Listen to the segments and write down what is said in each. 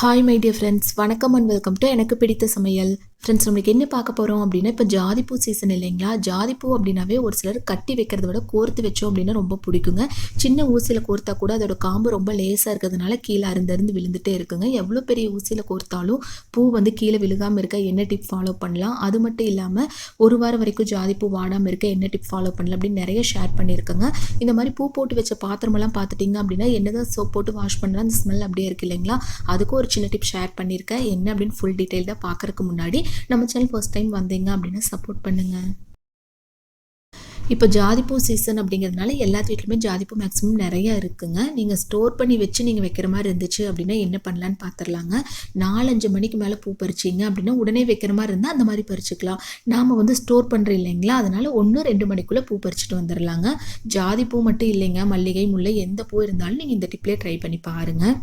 Hi my dear friends வணக்கம் and welcome to எனக்கு பிடித்த சமையல். ஃப்ரெண்ட்ஸ் நம்மளுக்கு என்ன பார்க்க போகிறோம் அப்படின்னா இப்போ ஜாதிப்பூ சீசன் இல்லைங்களா? ஜாதிப்பூ அப்படின்னாவே ஒரு சிலர் கட்டி வைக்கிறத விட கோர்த்து வச்சோம் அப்படின்னா ரொம்ப பிடிக்குங்க. சின்ன ஊசியில் கோர்த்தா கூட அதோட காம்பு ரொம்ப லேசாக இருக்கிறதுனால கீழே அருந்தருந்து விழுந்துட்டே இருக்குங்க. எவ்வளோ பெரிய ஊசியில் கோர்த்தாலும் பூ வந்து கீழே விழுகாமல் இருக்க என்ன டிப் ஃபாலோ பண்ணலாம்? அது மட்டும் இல்லாமல் ஒரு வாரம் வரைக்கும் ஜாதிப்பூ வாடாமல் இருக்க என்ன டிப் ஃபாலோ பண்ணலாம் அப்படின்னு நிறைய ஷேர் பண்ணியிருக்கேங்க. இந்த மாதிரி பூ போட்டு வச்ச பாத்திரமெல்லாம் பார்த்துட்டிங்க அப்படின்னா என்னதான் சோப் போட்டு வாஷ் பண்ணலாம் அந்த ஸ்மெல் அப்படியே இருக்குது இல்லைங்களா? அதுக்கும் ஒரு சின்ன டிப் ஷேர் பண்ணியிருக்கேன். என்ன அப்படின்னு ஃபுல் டீட்டெயில் பார்க்குறதுக்கு முன்னாடி நம்ம சேனல் ஃபர்ஸ்ட் டைம் வந்தீங்க அப்படின்னா சப்போர்ட் பண்ணுங்கள் இப்போ ஜாதிப்பூ சீசன் அப்படிங்கிறதுனால எல்லா வீட்லையுமே ஜாதிப்பூ மேக்ஸிமம் நிறையா இருக்குங்க. நீங்கள் ஸ்டோர் பண்ணி வச்சு நீங்கள் வைக்கிற மாதிரி இருந்துச்சு அப்படின்னா என்ன பண்ணலான்னு பார்த்துடலாங்க நாலஞ்சு மணிக்கு மேலே பூ பறிச்சிங்க அப்படின்னா உடனே வைக்கிற மாதிரி இருந்தால் அந்த மாதிரி பறிச்சுக்கலாம். நாம் வந்து ஸ்டோர் பண்ணுறோம் இல்லைங்களா? அதனால் ஒன்று ரெண்டு மணிக்குள்ளே பூ பறிச்சுட்டு வந்துடலாங்க ஜாதிப்பூ மட்டும் இல்லைங்க. மல்லிகை முல்லை எந்த பூ இருந்தாலும் நீங்கள் இந்த டிப்லேயே ட்ரை பண்ணி பாருங்கள்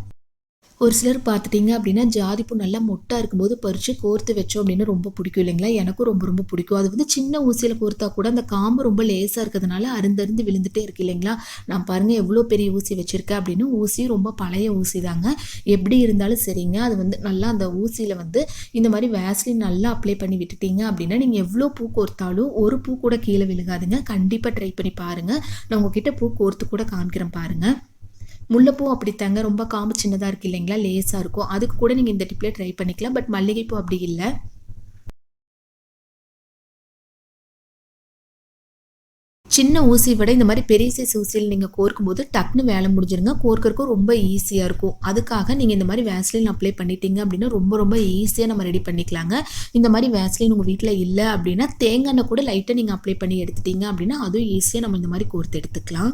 ஒரு சிலர் பார்த்துட்டிங்க அப்படின்னா ஜாதிப்பூ நல்லா மொட்டாக இருக்கும்போது பறித்து கோர்த்து வச்சோம் அப்படின்னு ரொம்ப பிடிக்கும் இல்லைங்களா? எனக்கும் ரொம்ப ரொம்ப பிடிக்கும். அது வந்து சின்ன ஊசியில் கோர்த்தா கூட அந்த காம்பு ரொம்ப லேசாக இருக்கிறதுனால அருந்தருந்து விழுந்துட்டே இருக்கு இல்லைங்களா? நான் பாருங்கள் எவ்வளோ பெரிய ஊசி வச்சுருக்கேன் அப்படின்னு. ஊசி ரொம்ப பழைய ஊசி தாங்க. எப்படி இருந்தாலும் சரிங்க. அது வந்து நல்லா அந்த ஊசியில் வந்து இந்த மாதிரி வேஸ்லின் நல்லா அப்ளை பண்ணி விட்டுட்டீங்க அப்படின்னா நீங்கள் எவ்வளோ பூ கோர்த்தாலும் ஒரு பூ கூட கீழே விழுகாதுங்க. கண்டிப்பாக ட்ரை பண்ணி பாருங்கள் நான் உங்ககிட்ட பூ கோர்த்து கூட காமிக்கிறேன் பாருங்கள் முல்லைப்பூ அப்படி தாங்க ரொம்ப காம்பு சின்னதாக இருக்குது இல்லைங்களா? லேஸாக இருக்கும். அதுக்கு கூட நீங்கள் இந்த டிப்பில் ட்ரை பண்ணிக்கலாம். பட் மல்லிகைப்பூ அப்படி இல்லை. சின்ன ஊசி விட இந்த மாதிரி பெரிய சைஸ் ஊசியில் நீங்கள் கோர்க்கும் போது டக்குன்னு வேலை முடிஞ்சிருங்க. கோர்க்கறக்கும் ரொம்ப ஈஸியாக இருக்கும். அதுக்காக நீங்கள் இந்த மாதிரி வேஸ்லின் அப்ளை பண்ணிட்டீங்க அப்படின்னா ரொம்ப ரொம்ப ஈஸியாக நம்ம ரெடி பண்ணிக்கலாங்க. இந்த மாதிரி வேஸ்லின் உங்கள் வீட்டில் இல்லை அப்படின்னா தேங்காய் கூட லைட்டாக நீங்கள் அப்ளை பண்ணி எடுத்துட்டீங்க அப்படின்னா அதுவும் ஈஸியாக நம்ம இந்த மாதிரி கோர்த்து எடுத்துக்கலாம்.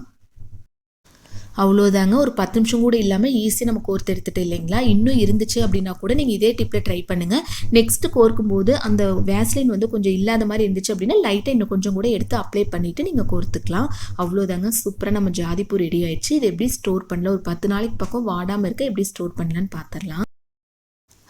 அவ்வளோதாங்க ஒரு பத்து நிமிஷம் கூட இல்லாமல் ஈஸியாக நம்ம கோர்த்து எடுத்துகிட்டு இல்லைங்களா? இன்னும் இருந்துச்சு அப்படின்னா கூட நீங்கள் இதே டிப்பில் ட்ரை பண்ணுங்கள் நெக்ஸ்ட்டு கோர்க்கும் போது அந்த வேஸ்லைன் வந்து கொஞ்சம் இல்லாத மாதிரி இருந்துச்சு அப்படின்னா லைட்டாக இன்னும் கொஞ்சம் கூட எடுத்து அப்ளை பண்ணிவிட்டு நீங்கள் கோர்த்துக்கலாம். அவ்வளோதாங்க சூப்பராக நம்ம ஜாதிப்பூ ரெடி ஆயிடுச்சு. இது எப்படி ஸ்டோர் பண்ணல ஒரு பத்து நாளைக்கு பக்கம் வாடாமல் இருக்க எப்படி ஸ்டோர் பண்ணலான்னு பார்த்துடலாம்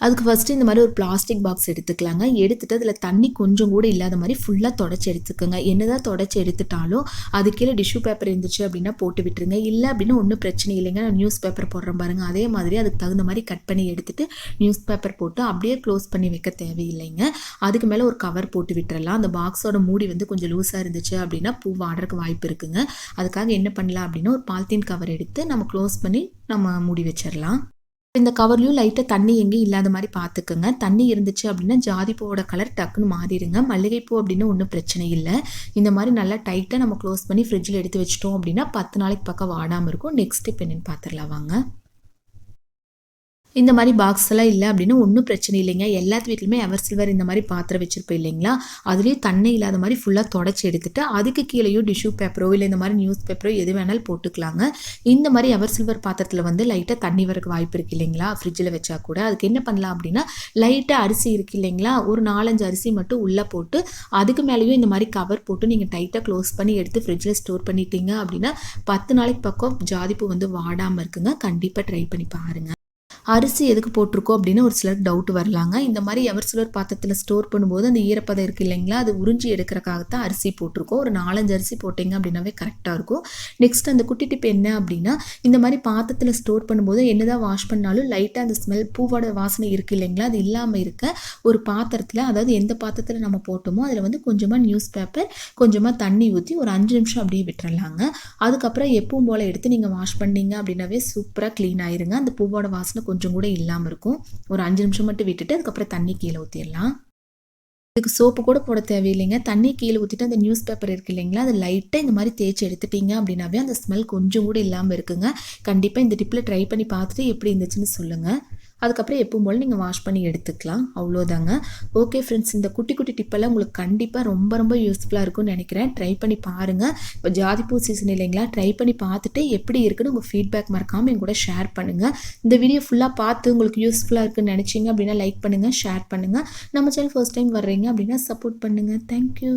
அதுக்கு ஃபஸ்ட்டு இந்த மாதிரி ஒரு பிளாஸ்டிக் பாக்ஸ் எடுத்துக்கலாங்க. எடுத்துகிட்டு அதில் தண்ணி கொஞ்சம் கூட இல்லாத மாதிரி ஃபுல்லாக தொடச்சி எடுத்துக்கோங்க. என்னதான் தொடச்சி எடுத்துட்டாலும் அது கீழே டிஷ்யூ பேப்பர் இருந்துச்சு அப்படின்னா போட்டு விட்டுருங்க. இல்லை அப்படின்னா ஒன்றும் பிரச்சனை இல்லைங்க. நான் நியூஸ் பேப்பர் போடுறேன் பாருங்கள் அதே மாதிரி அதுக்கு தகுந்த மாதிரி கட் பண்ணி எடுத்துகிட்டு நியூஸ் பேப்பர் போட்டு அப்படியே க்ளோஸ் பண்ணி வைக்க தேவையில்லைங்க. அதுக்கு மேலே ஒரு கவர் போட்டு விட்டுறலாம். அந்த பாக்ஸோட மூடி வந்து கொஞ்சம் லூஸாக இருந்துச்சு அப்படின்னா பூ வாடுறதுக்கு வாய்ப்பு இருக்குங்க. அதுக்காக என்ன பண்ணலாம் அப்படின்னா ஒரு பால்த்தீன் கவர் எடுத்து நம்ம க்ளோஸ் பண்ணி நம்ம மூடி வச்சிடலாம் இந்த கவர்லையும் லைட்டாக தண்ணி எங்கேயும் இல்லாத மாதிரி பார்த்துக்குங்க தண்ணி இருந்துச்சு அப்படின்னா ஜாதிப்பூவோட கலர் டக்குன்னு மாறிடுங்க. மல்லிகைப்பூ அப்படின்னு ஒன்றும் பிரச்சனை இல்லை. இந்த மாதிரி நல்லா டைட்டாக நம்ம க்ளோஸ் பண்ணி ஃப்ரிட்ஜில் எடுத்து வச்சிட்டோம் அப்படின்னா பத்து நாளைக்கு பக்கம் வாடாமல் இருக்கும். நெக்ஸ்ட் இப்போ என்னென்னு பார்த்துடலாம் வாங்க. இந்த மாதிரி பாக்ஸ் எல்லாம் இல்லை அப்படின்னு ஒன்றும் பிரச்சனை இல்லைங்க. எல்லாத்து வீட்லையுமே எவர் சில்வர் இந்த மாதிரி பாத்திரம் வச்சுருப்போம் இல்லைங்களா? அதுலேயும் தண்ணி இல்லாத மாதிரி ஃபுல்லாக தொடச்சி எடுத்துட்டு அதுக்கு கீழேயும் டிஷ்யூ பேப்பரோ இல்லை இந்த மாதிரி நியூஸ் பேப்பரோ எது வேணாலும் போட்டுக்கலாங்க. இந்த மாதிரி எவர் சில்வர் பாத்திரத்தில் வந்து லைட்டாக தண்ணி வரக்கு வாய்ப்பு இருக்குது இல்லைங்களா? ஃப்ரிட்ஜில் வச்சா கூட. அதுக்கு என்ன பண்ணலாம் அப்படின்னா லைட்டாக அரிசி இருக்குது இல்லைங்களா? ஒரு நாலஞ்சு அரிசி மட்டும் உள்ளே போட்டு அதுக்கு மேலேயும் இந்த மாதிரி கவர் போட்டு நீங்கள் டைட்டாக க்ளோஸ் பண்ணி எடுத்து ஃப்ரிட்ஜில் ஸ்டோர் பண்ணிட்டீங்க அப்படின்னா பத்து நாளைக்கு பக்கம் ஜாதிப்பூ வந்து வாடாமல் இருக்குங்க. கண்டிப்பாக ட்ரை பண்ணி பாருங்கள் அரிசி எதுக்கு போட்டிருக்கோம் அப்படின்னு ஒரு சிலர் டவுட் வரலாங்க. இந்த மாதிரி எவர் சிலர் பாத்திரத்தில் ஸ்டோர் பண்ணும்போது அந்த ஈரப்பதம் இருக்குது இல்லைங்களா? அது உறிஞ்சி எடுக்கிறக்காகத்தான் அரிசி போட்டிருக்கோம். ஒரு நாலஞ்சு அரிசி போட்டிங்க அப்படின்னாவே கரெக்டாக இருக்கும். நெக்ஸ்ட் அந்த குட்டி டிப் என்ன அப்படின்னா இந்த மாதிரி பாத்திரத்தில் ஸ்டோர் பண்ணும்போது என்னதான் வாஷ் பண்ணாலும் லைட்டாக அந்த ஸ்மெல் பூவோட வாசனை இருக்குது இல்லைங்களா? அது இல்லாமல் இருக்க ஒரு பாத்திரத்தில் அதாவது எந்த பாத்திரத்தில் நம்ம போட்டோமோ அதில் வந்து கொஞ்சமாக நியூஸ் பேப்பர் கொஞ்சமாக தண்ணி ஊற்றி ஒரு அஞ்சு நிமிஷம் அப்படியே விட்டுறலாங்க. அதுக்கப்புறம் எப்பவும் போல் எடுத்து நீங்கள் வாஷ் பண்ணீங்க அப்படின்னாவே சூப்பராக க்ளீன் ஆயிருங்க. அந்த பூவோட வாசனை கொஞ்சம் கூட இல்லாமல் இருக்கும். ஒரு அஞ்சு நிமிஷம் மட்டும் விட்டுட்டு அதுக்கப்புறம் தண்ணி கீழே ஊற்றிடலாம் இதுக்கு சோப்பு கூட போட தேவையில்லைங்க. தண்ணி கீழே ஊற்றிட்டு அந்த நியூஸ் பேப்பர் இருக்கு இல்லைங்களா? அதை லைட்டாக இந்த மாதிரி தேய்ச்சி எடுத்துட்டீங்க அப்படின்னாவே அந்த ஸ்மெல் கொஞ்சம் கூட இல்லாமல் இருக்குங்க. கண்டிப்பாக இந்த டிப்பில் ட்ரை பண்ணி பார்த்துட்டு எப்படி இருந்துச்சுன்னு சொல்லுங்கள் அதுக்கப்புறம் எப்பவும் போல் நீங்கள் வாஷ் பண்ணி எடுத்துக்கலாம். அவ்வளோதாங்க ஓகே ஃப்ரெண்ட்ஸ் இந்த குட்டி குட்டி டிப்பெல்லாம் உங்களுக்கு கண்டிப்பாக ரொம்ப ரொம்ப யூஸ்ஃபுல்லாக இருக்கும்னு நினைக்கிறேன். ட்ரை பண்ணி பாருங்கள் இப்போ ஜாதிப்பூ சீசன் இல்லைங்களா? ட்ரை பண்ணி பார்த்துட்டு எப்படி இருக்குன்னு உங்கள் ஃபீட்பேக் மறக்காமல் என் கூட ஷேர் பண்ணுங்கள் இந்த வீடியோ ஃபுல்லாக பார்த்து உங்களுக்கு யூஸ்ஃபுல்லாக இருக்குன்னு நினச்சிங்க அப்படின்னா லைக் பண்ணுங்கள் ஷேர் பண்ணுங்கள் நம்ம சேனல் ஃபர்ஸ்ட் டைம் வர்றீங்க அப்படின்னா சப்போர்ட் பண்ணுங்கள் தேங்க்யூ